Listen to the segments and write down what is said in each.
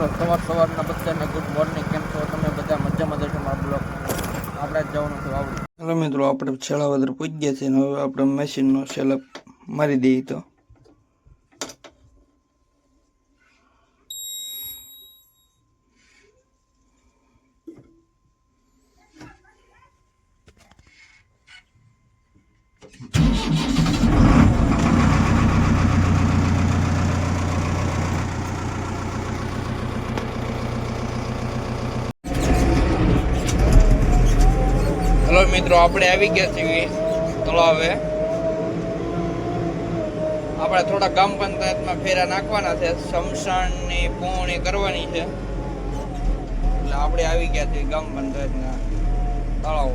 મિત્રો, સવાર સવારના બધાને ગુડ મોર્નિંગ કેમ છો તમે? બધા મજામાં જશો મારા બ્લોગ? આપણે જવાનું છે વાવડી. હેલો મિત્રો, આપણે છેલ્લા પૂજ ગયા છે હવે આપણે મશીનનો સેલઅપ મારી દઈએ તો હેલો મિત્રો, આપણે આવી ગયા છીએ તળાવે. આપણે થોડા ગામ પંચાયતમાં ફેરા નાખવાના છે. શમશાનની પૂર્ણી કરવાની છે. એટલે આપણે આવી ગયા છીએ ગામ પંચાયતના તળાવ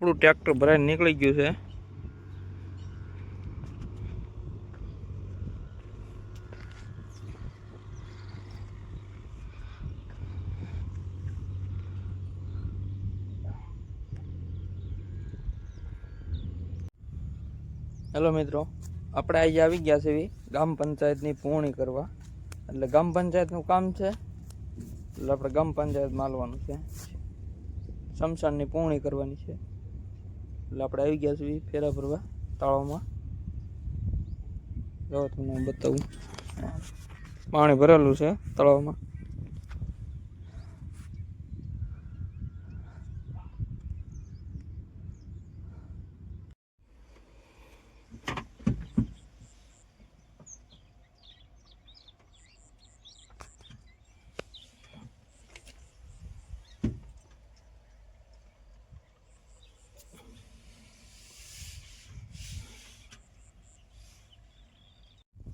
આપણું ટ્રેક્ટર ભરાઈને નીકળી ગયું છે. હેલો મિત્રો, આપણે આજે આવી ગયા છે ગામ પંચાયતની પૂર્ણી કરવા. એટલે ગામ પંચાયતનું કામ છે, એટલે આપણે ગામ પંચાયત માલવાનું છે. શમશાનની પૂર્ણી કરવાની છે. એટલે આપણે આવી ગયા છીએ ફેરા ફરવા તળાવમાં જો તમને બતાવું. પાણી ભરેલું છે તળાવમાં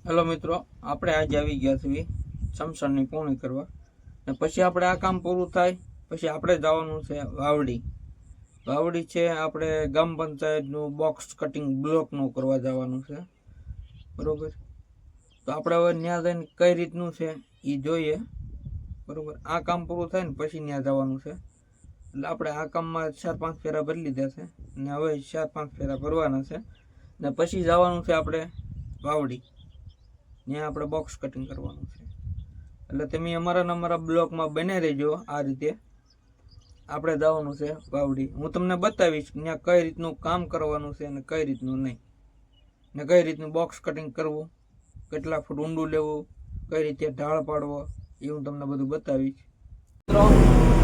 હેલો મિત્રો, આપણે આજે આવી ગયા છીએ સમસણની પૂર્ણી કરવા. ને પછી આપણે આ કામ પૂરું થાય, પછી આપણે જવાનું છે વાવડી. વાવડી છે આપણે ગામ પંચાયતનું બોક્સ કટિંગ બ્લોકનું કરવા જવાનું છે. બરોબર? તો આપણે હવે ત્યાં જઈને કઈ રીતનું છે એ જોઈએ. બરોબર? આ કામ પૂરું થાય ને પછી ત્યાં જવાનું છે. એટલે આપણે આ કામમાં ચાર પાંચ ફેરા ભરી લીધા છે. ને હવે ચાર પાંચ ફેરા ભરવાના છે. ને પછી જવાનું છે આપણે વાવડી. ત્યાં આપણે બોક્સ કટિંગ કરવાનું છે. એટલે તમે અમારા અમારા બ્લોકમાં બને રહેજો આ રીતે. આપણે જવાનું છે વાવડી. હું તમને બતાવીશ ત્યાં કઈ રીતનું કામ કરવાનું છે અને કઈ રીતનું નહીં. ને કઈ રીતનું બોક્સ કટિંગ કરવું, કેટલા ફૂટ ઊંડું લેવું, કઈ રીતે ઢાળ પાડવો, એ હું તમને બધું બતાવીશ. મિત્રો,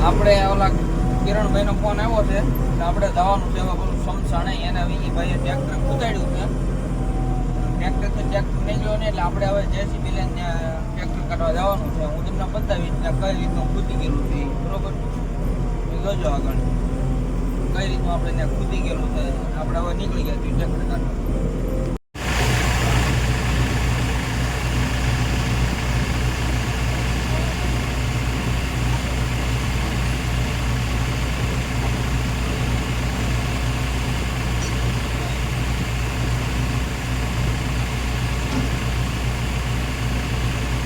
આપણે ઓલા કિરણભાઈનો ફોન આવ્યો છે. આપણે જવાનું છે એમાં પેલું સમસાણે એને વિનીભાઈએ ટ્રેક્ટર કુદાડ્યું છે. ટ્રેક્ટર તો ટ્રેક્ટર નીકળ્યો ને, એટલે આપણે હવે જેસીબી લઈને ત્યાં ટ્રેક્ટર કાઢવા જવાનું છે. હું તમને બતાવીશ ત્યાં કઈ રીતનું કૂદી ગયેલું છે બરોબર? જોજો આગળ. કઈ રીતનું આપણે ત્યાં કૂદી ગયેલું છે. આપણે હવે નીકળી ગયા છીએ ટ્રેક્ટર કાઢવા.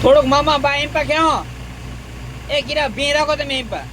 થોડુંક મામા બા એમ પા કેવો એ કીરા ભી રાખો તમે એમ પા.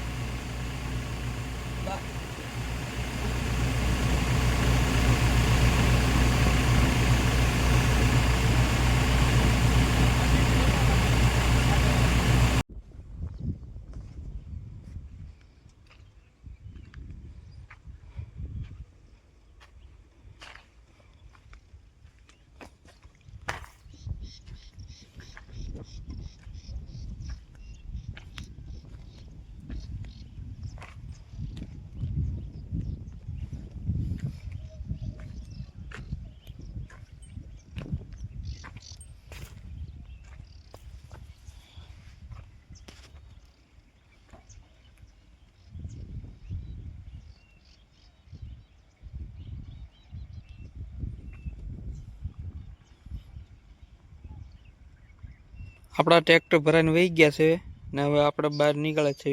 આપણા ટ્રેક્ટર ભરાઈને વહી ગયા છે ને હવે આપણે બહાર નીકળે છે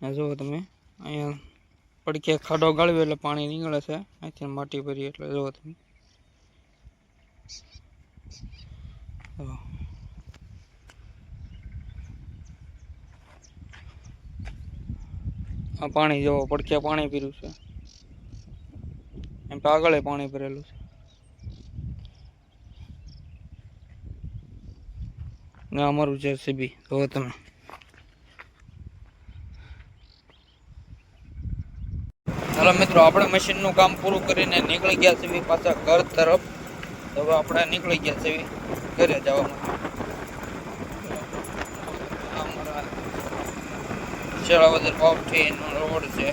ને જુઓ તમે, અહીંયા પડકે ખાડો ગાળ્યો એટલે પાણી નીકળે છે. અહીંથી માટી ભરી એટલે જુઓ તમે. આ પાણી જુઓ પડકે પાણી પીરું છે. એમ આગળ પાણી ભરેલું છે. અમારું છે સીબી. જુઓ તમે. ચાલો મિત્રો, આપણે મશીનનું કામ પૂરું કરીને નીકળી ગયા છીએ પાછા ઘર તરફ. તો હવે આપણે નીકળી ગયા છીએ ઘરે જવાનું. શાળા અમારા શેળાવદર પાવઠીનો રોડ છે.